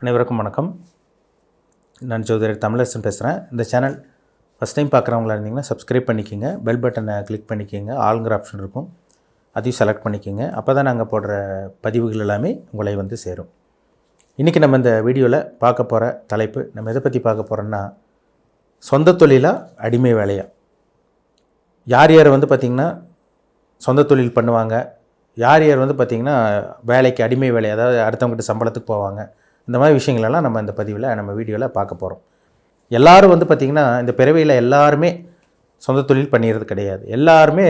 அனைவருக்கும் வணக்கம். நான் ஜோதிடர் தமிழரசன் பேசுகிறேன் இந்த சேனல் ஃபஸ்ட் டைம் பார்க்குறவங்களா இருந்தீங்கன்னா சப்ஸ்கிரைப் பண்ணிக்கோங்க. பெல் பட்டனை கிளிக் பண்ணிக்கோங்க. ஆளுங்கிற ஆப்ஷன் இருக்கும். அதையும் செலக்ட் பண்ணிக்கோங்க. அப்போ தான் நாங்கள் போடுற பதிவுகள் எல்லாமே உங்களை வந்து சேரும். இன்றைக்கி நம்ம இந்த வீடியோவில் பார்க்க போகிற தலைப்பு நம்ம எதை பற்றி பார்க்க போகிறோன்னா சொந்த தொழிலாக அடிமை வேலையா? யார் யார் வந்து பார்த்திங்கன்னா சொந்த தொழில் பண்ணுவாங்க? யார் யார் வந்து பார்த்திங்கன்னா வேலைக்கு அடிமை வேலை அதாவது அடுத்தவங்ககிட்ட சம்பளத்துக்கு போவாங்க. இந்த மாதிரி விஷயங்களெல்லாம் நம்ம இந்த பதிவில் நம்ம வீடியோவில் பார்க்க போகிறோம் எல்லாரும் வந்து பார்த்திங்கன்னா இந்த பிறவியில் எல்லாருமே சொந்த தொழில் பண்ணிடுறது கிடையாது. எல்லாருமே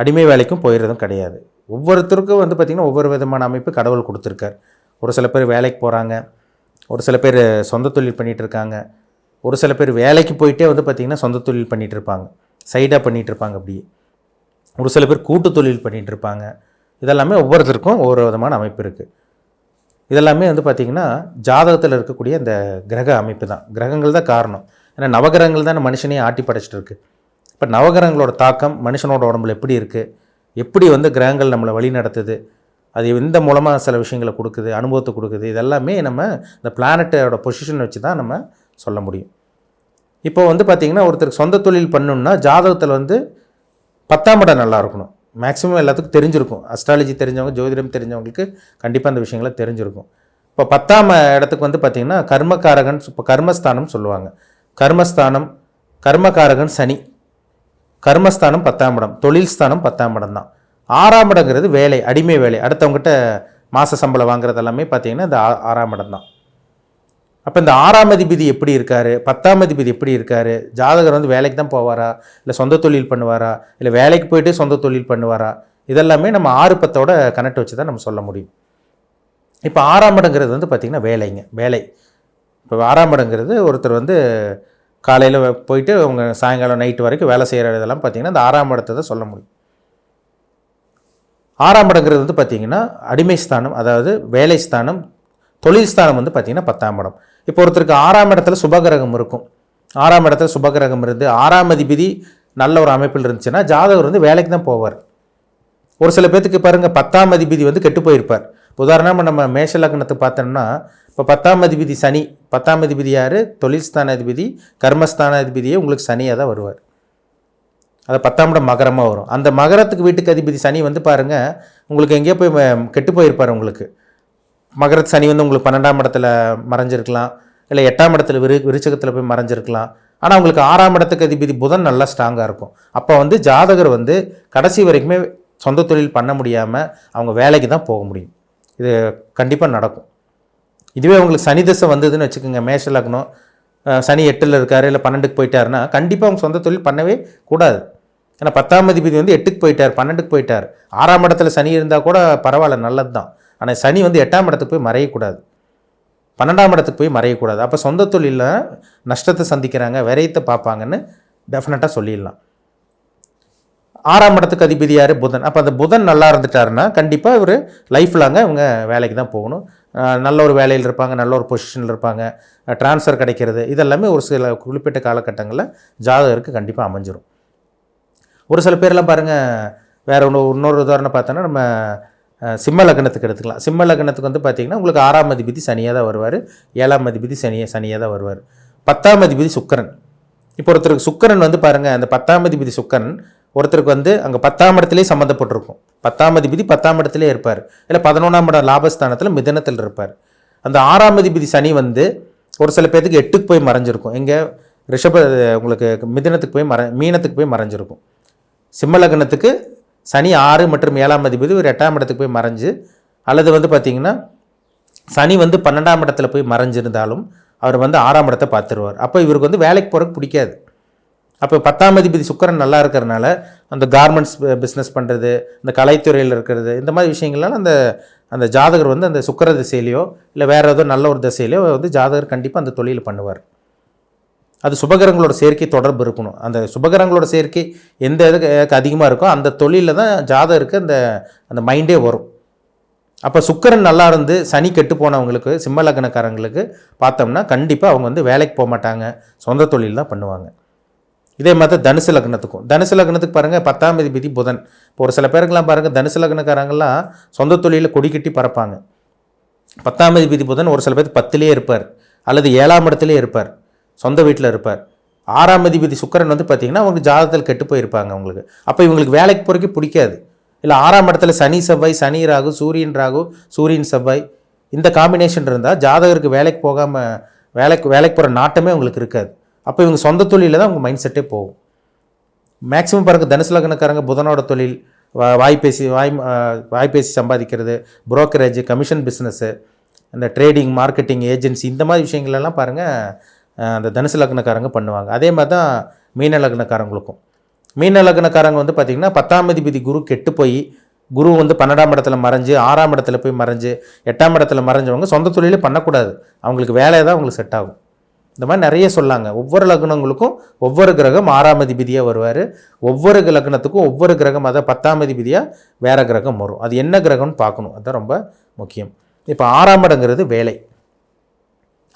அடிமை வேலைக்கும் போயிடுறதும் கிடையாது. ஒவ்வொருத்தருக்கும் வந்து பார்த்திங்கன்னா ஒவ்வொரு விதமான அமைப்பு கடவுள் கொடுத்துருக்கார். ஒரு சில பேர் வேலைக்கு போகிறாங்க ஒரு சில பேர் சொந்த தொழில் பண்ணிகிட்டு இருக்காங்க ஒரு சில பேர் வேலைக்கு போயிட்டே வந்து பார்த்திங்கன்னா சொந்த தொழில் பண்ணிகிட்டு இருப்பாங்க. சைடாக பண்ணிகிட்டு இருப்பாங்க அப்படியே. ஒரு சில பேர் கூட்டு தொழில் பண்ணிகிட்டு இருப்பாங்க. இதெல்லாமே ஒவ்வொருத்தருக்கும் ஒவ்வொரு விதமான அமைப்பு இருக்குது இதெல்லாமே வந்து பார்த்திங்கன்னா ஜாதகத்தில் இருக்கக்கூடிய அந்த கிரக அமைப்பு தான். கிரகங்கள் தான் காரணம். ஏன்னா நவகிரகங்கள் தான் மனுஷனையும் ஆட்டி படைச்சிட்டு இருக்கு இப்போ நவகிரகங்களோட தாக்கம் மனுஷனோட உடம்புல எப்படி இருக்குது எப்படி வந்து கிரகங்கள் நம்மளை வழி நடத்துது? அது எந்த மூலமாக சில விஷயங்களை கொடுக்குது? அனுபவத்தை கொடுக்குது? இதெல்லாமே நம்ம இந்த பிளானட்டோட பொசிஷன் வச்சு தான் நம்ம சொல்ல முடியும். இப்போ வந்து பார்த்திங்கன்னா ஒருத்தருக்கு சொந்த தொழில் பண்ணணும்னா ஜாதகத்தில் வந்து பத்தாம் இடம் நல்லா இருக்கணும். மேக்ஸிமம் எல்லாத்துக்கும் தெரிஞ்சிருக்கும். அஸ்ட்ராலஜி தெரிஞ்சவங்க ஜோதிடம் தெரிஞ்சவங்களுக்கு கண்டிப்பாக அந்த விஷயங்களை தெரிஞ்சிருக்கும். இப்போ பத்தாம் இடத்துக்கு வந்து பார்த்திங்கன்னா கர்மகாரகன் இப்போ கர்மஸ்தானம் சொல்லுவாங்க. கர்மஸ்தானம் கர்மகாரகன் சனி. கர்மஸ்தானம் பத்தாம் இடம். தொழில் ஸ்தானம் பத்தாம் இடம் தான். ஆறாம் இடங்கிறது வேலை அடிமை வேலை. அடுத்தவங்ககிட்ட மாத சம்பளம் வாங்குறது எல்லாமே பார்த்திங்கன்னா இந்த ஆ- ஆறாம் இடம் தான். அப்போ இந்த ஆறாம் அதிபதி எப்படி இருக்கார்? பத்தாம் அதிபதி எப்படி இருக்கார்? ஜாதகர் வந்து வேலைக்கு தான் போவாரா? இல்லை சொந்த தொழில் பண்ணுவாரா? இல்லை வேலைக்கு போயிட்டு சொந்த தொழில் பண்ணுவாரா? இதெல்லாமே நம்ம ஆறு பத்தோட கனெக்ட் வச்சு தான் நம்ம சொல்ல முடியும். இப்போ ஆறாம் இடங்கிறது வந்து பார்த்திங்கன்னா வேலைங்க. வேலை. இப்போ ஆறாம் இடங்கிறது ஒருத்தர் வந்து காலையில் போயிட்டு அவங்க சாயங்காலம் நைட்டு வரைக்கும் வேலை செய்கிற இதெல்லாம் பார்த்திங்கன்னா இந்த ஆறாம் இடத்தை தான் சொல்ல முடியும். ஆறாம் இடங்கிறது வந்து பார்த்திங்கன்னா அடிமை ஸ்தானம் அதாவது வேலை ஸ்தானம் தொழில் ஸ்தானம் வந்து பார்த்திங்கன்னா பத்தாம் இடம். இப்போ ஒருத்தருக்கு ஆறாம் இடத்துல சுபகிரகம் இருக்கும். ஆறாம் இடத்துல சுபகிரகம் இருந்து ஆறாம் அதிபதி நல்ல ஒரு அமைப்பில் இருந்துச்சுன்னா ஜாதகர் வந்து வேலைக்கு தான் போவார். ஒரு சில பேர்த்துக்கு பாருங்கள் பத்தாம் அதிபதி வந்து கெட்டு போயிருப்பார். உதாரணமாக நம்ம மேஷ லக்னத்துக்கு பார்த்தோம்னா இப்போ பத்தாம் அதிபதி சனி பத்தாம் அதிபதி யார்? தொழில் ஸ்தான அதிபதி கர்மஸ்தான அதிபதியே உங்களுக்கு சனியாக தான் வருவார். அது பத்தாம் இடம் மகரமாக வரும். அந்த மகரத்துக்கு வீட்டுக்கு அதிபதி சனி வந்து பாருங்கள் உங்களுக்கு எங்கேயோ போய் ம- கெட்டு போயிருப்பார் உங்களுக்கு. மகரத்து சனி வந்து உங்களுக்கு பன்னெண்டாம் இடத்துல மறைஞ்சிருக்கலாம். இல்லை எட்டாம் இடத்துல விரு விருச்சகத்தில் போய் மறைஞ்சிருக்கலாம். ஆனால் உங்களுக்கு ஆறாம் இடத்துக்கு அதிபதி புதன் நல்லா ஸ்ட்ராங்காக இருக்கும். அப்போ வந்து ஜாதகர் வந்து கடைசி வரைக்குமே சொந்த தொழில் பண்ண முடியாமல் அவங்க வேலைக்கு தான் போக முடியும். இது கண்டிப்பாக நடக்கும். இதுவே உங்களுக்கு சனி தசை வந்ததுன்னு வச்சுக்கோங்க மேஷ லக்னம் சனி எட்டில் இருக்காரு இல்லை பன்னெண்டுக்கு போயிட்டாருன்னா கண்டிப்பாக அவங்க சொந்த தொழில் பண்ணவே கூடாது. ஏன்னா பத்தாம் அதிபதி வந்து எட்டுக்கு போயிட்டார் பன்னெண்டுக்கு போயிட்டார். ஆறாம் இடத்துல சனி இருந்தால் கூட பரவாயில்ல நல்லது தான் ஆனால் சனி வந்து எட்டாம் இடத்துக்கு போய் மறையக்கூடாது. பன்னெண்டாம் இடத்துக்கு போய் மறையக்கூடாது. அப்போ சொந்த தொழிலில் நஷ்டத்தை சந்திக்கிறாங்க விரயத்தை பார்ப்பாங்கன்னு டெஃபினட்டாக சொல்லிடலாம். ஆறாம் இடத்துக்கு அதிபதி யார்? புதன். அப்போ அந்த புதன் நல்லா இருந்துட்டாருன்னா கண்டிப்பாக இவர் லைஃப் லாங்க இவங்க வேலைக்கு தான் போகணும். நல்ல ஒரு வேலையில் இருப்பாங்க நல்ல ஒரு பொசிஷனில் இருப்பாங்க. ட்ரான்ஸ்ஃபர் கிடைக்கிறது இதெல்லாமே ஒரு சில குறிப்பிட்ட காலகட்டங்களில் ஜாதகருக்கு கண்டிப்பாக அமைஞ்சிரும். ஒரு சில பேர்லாம் பாருங்கள் வேற ஒன்று இன்னொரு உதாரணம் பார்த்தோன்னா நம்ம சிம்ம லக்னத்துக்கு எடுத்துக்கலாம். சிம்ம லக்னத்துக்கு வந்து பார்த்தீங்கன்னா உங்களுக்கு ஆறாம் அதிபதி சனியாக தான் வருவார். ஏழாம் அதிபதி சனியாக சனியாக தான் வருவார். பத்தாம் அதிபதி சுக்கரன். இப்போ ஒருத்தருக்கு சுக்கரன் வந்து பாருங்கள் அந்த பத்தாம் அதிபதி சுக்கரன் ஒருத்தருக்கு வந்து அங்கே பத்தாம் இடத்துலேயே சம்மந்தப்பட்டிருக்கும். பத்தாம் அதிபதி பத்தாம் இடத்துலேயே இருப்பார். இல்லை பதினொன்றாம் இடம் லாபஸ்தானத்தில் மிதனத்தில் இருப்பார். அந்த ஆறாம் அதிபதி சனி வந்து ஒரு சில பேர்த்துக்கு எட்டுக்கு போய் மறைஞ்சிருக்கும். எங்கே? ரிஷப உங்களுக்கு மிதனத்துக்கு போய் மற மீனத்துக்கு போய் மறைஞ்சிருக்கும். சிம்ம லக்னத்துக்கு சனி ஆறு மற்றும் ஏழாம் அதிபதி ஒரு எட்டாம் இடத்துக்கு போய் மறைஞ்சு அல்லது வந்து பார்த்திங்கன்னா சனி வந்து பன்னெண்டாம் இடத்துல போய் மறைஞ்சிருந்தாலும் அவர் வந்து ஆறாம் இடத்தை பார்த்துருவார். அப்போ இவருக்கு வந்து வேலைக்கு போகிறதுக்கு பிடிக்காது. அப்போ பத்தாம் அதிபதி சுக்கரன் நல்லா இருக்கிறனால அந்த கார்மெண்ட்ஸ் பிஸ்னஸ் பண்ணுறது இந்த கலைத்துறையில் இருக்கிறது இந்த மாதிரி விஷயங்கள்லாம் அந்த அந்த ஜாதகர் வந்து அந்த சுக்கர திசையிலையோ இல்லை வேறு ஏதோ நல்ல ஒரு திசையிலையோ வந்து ஜாதகர் கண்டிப்பாக அந்த தொழில் பண்ணுவார். அது சுபகரங்களோட சேர்க்கை தொடர்பு இருக்கணும். அந்த சுபகிரகங்களோட சேர்க்கை எந்த இதுக்கு அதிகமாக இருக்கோ அந்த தொழிலில் தான் ஜாதகருக்கு அந்த அந்த மைண்டே வரும். அப்போ சுக்கரன் நல்லா இருந்து சனி கெட்டு போனவங்களுக்கு சிம்ம லக்னக்காரங்களுக்கு பார்த்தோம்னா கண்டிப்பாக அவங்க வந்து வேலைக்கு போக மாட்டாங்க. சொந்த தொழில் தான் பண்ணுவாங்க. இதே மாதிரி தனுசு லக்னத்துக்கும். தனுசு லக்னத்துக்கு பாருங்கள் பத்தாம் அதிபதி புதன். இப்போ ஒரு சில பேருக்கெல்லாம் பாருங்கள் தனுசு லக்னக்காரங்களாம் சொந்த தொழிலில் கொடி கட்டி பறப்பாங்க. பத்தாம் அதிபதி புதன் ஒரு சில பேர் பத்துலேயே இருப்பார் அல்லது ஏழாம் இடத்துலேயே இருப்பார். சொந்த வீட்டில் இருப்பார். ஆறாம் அதிபதி சுக்கரன் வந்து பார்த்தீங்கன்னா அவங்க ஜாதகத்தில் கெட்டு போயிருப்பாங்க அவங்களுக்கு. அப்போ இவங்களுக்கு வேலைக்கு போகிறக்கே பிடிக்காது. இல்லை ஆறாம் இடத்துல சனி செவ்வாய் சனி ராகு சூரியன் ராகு சூரியன் செவ்வாய் இந்த காம்பினேஷன் இருந்தால் ஜாதகருக்கு வேலைக்கு போகாமல் வேலைக்கு வேலைக்கு போகிற நாட்டமே அவங்களுக்கு இருக்காது. அப்போ இவங்க சொந்த தொழிலில் தான் அவங்க மைண்ட் செட்டே போகும். மேக்ஸிமம் பாருங்க தனுசு லக்னக்காரங்க புதனோட தொழில் வா- வாய்ப்பேசி வாய் வாய்ப்பேசி சம்பாதிக்கிறது புரோக்கரேஜ் கமிஷன் பிஸ்னஸ்ஸு இந்த ட்ரேடிங் மார்க்கெட்டிங் ஏஜென்சி இந்த மாதிரி விஷயங்கள்லாம் பாருங்கள் அந்த தனுசு லக்னக்காரங்க பண்ணுவாங்க. அதே மாதிரி தான் மீன லக்னக்காரங்களுக்கும் மீன லக்னக்காரங்க வந்து பார்த்திங்கன்னா பத்தாம் அதிபதி குரு கெட்டு போய் குரு வந்து பன்னெண்டாம் இடத்துல மறைஞ்சு ஆறாம் இடத்துல போய் மறைஞ்சு எட்டாம் இடத்துல மறைஞ்சவங்க சொந்த தொழிலே பண்ணக்கூடாது. அவங்களுக்கு வேலையை தான் அவங்களுக்கு செட் ஆகும். இந்த மாதிரி நிறைய சொல்லாங்க. ஒவ்வொரு லக்னங்களுக்கும் ஒவ்வொரு கிரகம் ஆறாம் அதிபதியாக வருவார். ஒவ்வொரு லக்னத்துக்கும் ஒவ்வொரு கிரகம் அதை பத்தாம் அதிபதியாக வேறு கிரகம் வரும். அது என்ன கிரகம்னு பார்க்கணும். அதுதான் ரொம்ப முக்கியம். இப்போ ஆறாம் இடங்கிறது வேலை.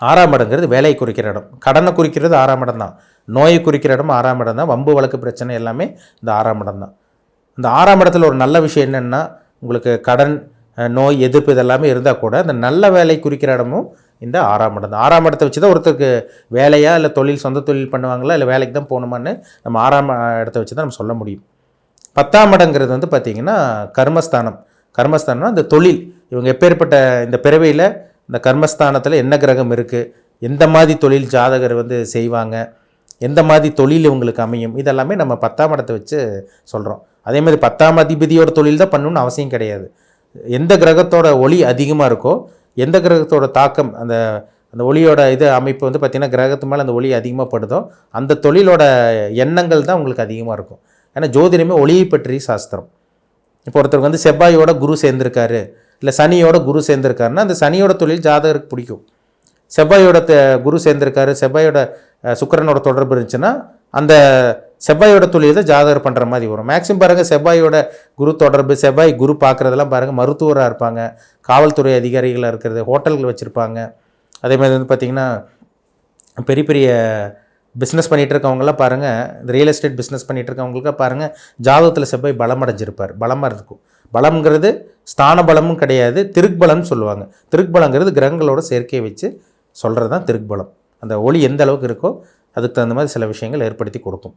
ஆறாம் இடங்கிறது வேலையை குறிக்கிற இடம். கடனை குறிக்கிறது ஆறாம் இடம் தான். நோயை குறிக்கிற இடம் ஆறாம் இடம் தான். வம்பு வழக்கு பிரச்சனை எல்லாமே இந்த ஆறாம் இடம் தான். இந்த ஆறாம் இடத்துல ஒரு நல்ல விஷயம் என்னென்னா உங்களுக்கு கடன் நோய் எதிர்ப்பு இதெல்லாமே இருந்தால் கூட அந்த நல்ல வேலை குறிக்கிற இடமும் இந்த ஆறாம் இடம் தான். ஆறாம் இடத்தை வச்சு தான் ஒருத்தருக்கு வேலையாக இல்லை தொழில் சொந்த தொழில் பண்ணுவாங்களா இல்லை வேலைக்கு தான் போகணுமான்னு நம்ம ஆறாம் இடத்த வச்சு தான் நம்ம சொல்ல முடியும். பத்தாம் இடங்கிறது வந்து பார்த்திங்கன்னா கர்மஸ்தானம். கர்மஸ்தானம்னா இந்த தொழில். இவங்க எப்பேற்பட்ட இந்த பிறவியில் இந்த கர்மஸ்தானத்தில் என்ன கிரகம் இருக்குது எந்த மாதிரி தொழில் ஜாதகர் வந்து செய்வாங்க? எந்த மாதிரி தொழில் இவங்களுக்கு அமையும்? இதெல்லாமே நம்ம பத்தாம் இடத்தை வச்சு சொல்கிறோம் அதே மாதிரி பத்தாம் அதிபதியோட தொழில் தான் பண்ணணும்னு அவசியம் கிடையாது. எந்த கிரகத்தோட ஒளி அதிகமாக இருக்கோ எந்த கிரகத்தோட தாக்கம் அந்த அந்த ஒளியோட இது அமைப்பு வந்து பார்த்திங்கன்னா கிரகத்து மேலே அந்த ஒளி அதிகமாக படுதோ அந்த தொழிலோட எண்ணங்கள் தான் உங்களுக்கு அதிகமாக இருக்கும். ஏன்னா ஜோதிடமே ஒளியை பற்றி சாஸ்திரம். இப்போ ஒருத்தருக்கு வந்து செவ்வாயோட குரு சேர்ந்திருக்காரு. இல்லை சனியோட குரு சேர்ந்திருக்காருன்னா அந்த சனியோட தொழில் ஜாதகருக்கு பிடிக்கும். செவ்வாயோட குரு சேர்ந்திருக்காரு செவ்வாயோட சுக்கரனோட சுக்கிரனோட தொடர்பு இருந்துச்சுன்னா அந்த செவ்வாயோட தொழில் தான் ஜாதகர் பண்ணுற மாதிரி வரும். மேக்ஸிமம் பாருங்கள் செவ்வாயோட குரு தொடர்பு செவ்வாய் குரு பார்க்குறதெல்லாம் பாருங்கள் மருத்துவராக இருப்பாங்க. காவல்துறை அதிகாரிகளாக இருக்கிறது ஹோட்டல்கள் வச்சுருப்பாங்க. அதே மாதிரி வந்து பார்த்திங்கன்னா பெரிய பெரிய பிஸ்னஸ் பண்ணிகிட்டு இருக்கவங்களாம் பாருங்கள் இந்த ரியல் எஸ்டேட் பிஸ்னஸ் பண்ணிகிட்டு இருக்கவங்களுக்காக பாருங்கள் ஜாதகத்தில் செவ்வாய் பலமடைஞ்சிருப்பார் பலமாக இருக்கும். பலம்ங்கிறது ஸ்தான பலமும் கிடையாது திருக்பலம்னு சொல்லுவாங்க. திருக்பலங்கிறது கிரகங்களோட சேர்க்கையை வச்சு சொல்கிறது தான் திருக்பலம். அந்த ஒளி எந்த அளவுக்கு இருக்கோ அதுக்கு தகுந்த மாதிரி சில விஷயங்கள் ஏற்படுத்தி கொடுக்கும்.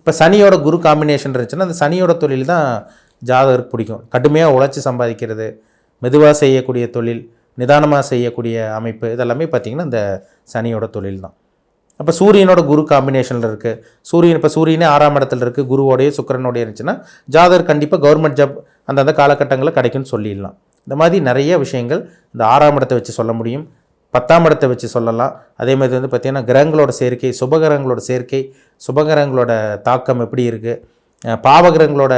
இப்போ சனியோட குரு காம்பினேஷன் இருந்துச்சுன்னா அந்த சனியோட தொழில் தான் ஜாதகருக்கு பிடிக்கும். கடுமையாக உழைச்சி சம்பாதிக்கிறது மெதுவாக செய்யக்கூடிய தொழில் நிதானமாக செய்யக்கூடிய அமைப்பு இதெல்லாமே பார்த்திங்கன்னா இந்த சனியோட தொழில் தான் அப்போ சூரியனோட குரு காம்பினேஷனில் இருக்குது சூரியன் இப்போ சூரியனே ஆறாம் இடத்துல இருக்குது குருவோடைய சுக்கிரனோடய இருந்துச்சுன்னா ஜாதகர் கண்டிப்பாக கவர்மெண்ட் ஜாப் அந்தந்த காலகட்டங்களில் கிடைக்கும்னு சொல்லிடலாம். இந்த மாதிரி நிறைய விஷயங்கள் இந்த ஆறாம் இடத்தை வச்சு சொல்ல முடியும். பத்தாம் இடத்தை வச்சு சொல்லலாம். அதே மாதிரி வந்து பார்த்திங்கன்னா கிரகங்களோட சேர்க்கை சுபகிரகங்களோட சேர்க்கை சுபகிரகங்களோட தாக்கம் எப்படி இருக்குது பாவகிரகங்களோட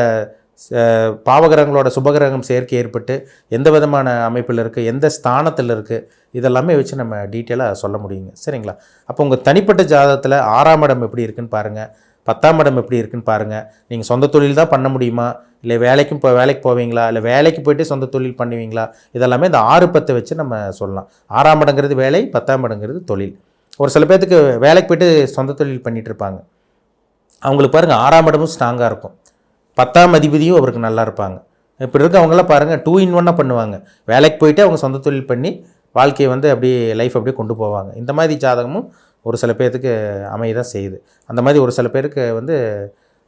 பாவகிரகங்களோட சுபகிரகம் சேர்க்கை ஏற்பட்டு எந்த விதமான அமைப்பில் இருக்குது எந்த ஸ்தானத்தில் இருக்குது இதெல்லாமே வச்சு நம்ம டீட்டெயிலாக சொல்ல முடியுங்க. சரிங்களா? அப்போ உங்கள் தனிப்பட்ட ஜாதகத்தில் ஆறாம் இடம் எப்படி இருக்குன்னு பாருங்கள் பத்தாம் இடம் எப்படி இருக்குன்னு பாருங்கள் நீங்கள் சொந்த தொழில் தான் பண்ண முடியுமா? இல்லை வேலைக்கும் இப்போ வேலைக்கு போவீங்களா? இல்லை வேலைக்கு போயிட்டு சொந்த தொழில் பண்ணுவீங்களா? இதெல்லாமே இந்த ஆறு பத்தை வச்சு நம்ம சொல்லலாம். ஆறாம் இடங்கிறது வேலை பத்தாம் இடங்கிறது தொழில். ஒரு சில பேர்த்துக்கு வேலைக்கு போயிட்டு சொந்த தொழில் பண்ணிகிட்ருப்பாங்க இருப்பாங்க. அவங்களுக்கு பாருங்கள் ஆறாம் இடமும் ஸ்ட்ராங்காக இருக்கும். பத்தாம் அதிபதியும் அவருக்கு நல்லா இருப்பாங்க. இப்படி இருக்க அவங்களாம் பாருங்கள் டூ இன் ஒன்னாக பண்ணுவாங்க. வேலைக்கு போயிட்டு அவங்க சொந்த தொழில் பண்ணி வாழ்க்கையை வந்து அப்படியே லைஃப் அப்படியே கொண்டு போவாங்க. இந்த மாதிரி ஜாதகமும் ஒரு சில பேர்த்துக்கு அமைய தான் செய்யுது. அந்த மாதிரி ஒரு சில பேருக்கு வந்து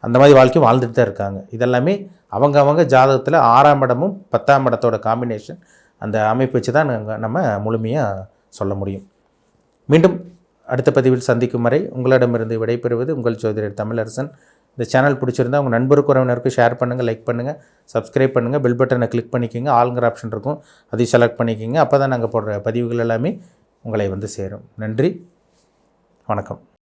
அந்த மாதிரி வாழ்க்கையும் வாழ்ந்துட்டு தான் இருக்காங்க. இதெல்லாமே அவங்க அவங்க ஜாதகத்தில் ஆறாம் இடமும் பத்தாம் இடத்தோட காம்பினேஷன் அந்த அமைப்பு வச்சு தான் நம்ம முழுமையாக சொல்ல முடியும். மீண்டும் அடுத்த பதிவில் சந்திக்கும் வரை உங்களிடமிருந்து விடைபெறுவது உங்கள் ஜோதிடர் தமிழரசன். இந்த சேனல் பிடிச்சிருந்தா உங்கள் நண்பருக்கு உறவினருக்கு ஷேர் பண்ணுங்கள் லைக் பண்ணுங்கள் சப்ஸ்கிரைப் பண்ணுங்கள் பெல் பட்டனை கிளிக் பண்ணிக்கோங்க ஆளுங்கிற ஆப்ஷன் இருக்கும். அதையும் செலக்ட் பண்ணிக்கோங்க. அப்போ தான் நாங்கள் போடுற பதிவுகள் எல்லாமே உங்களை வந்து சேரும். நன்றி. வணக்கம்.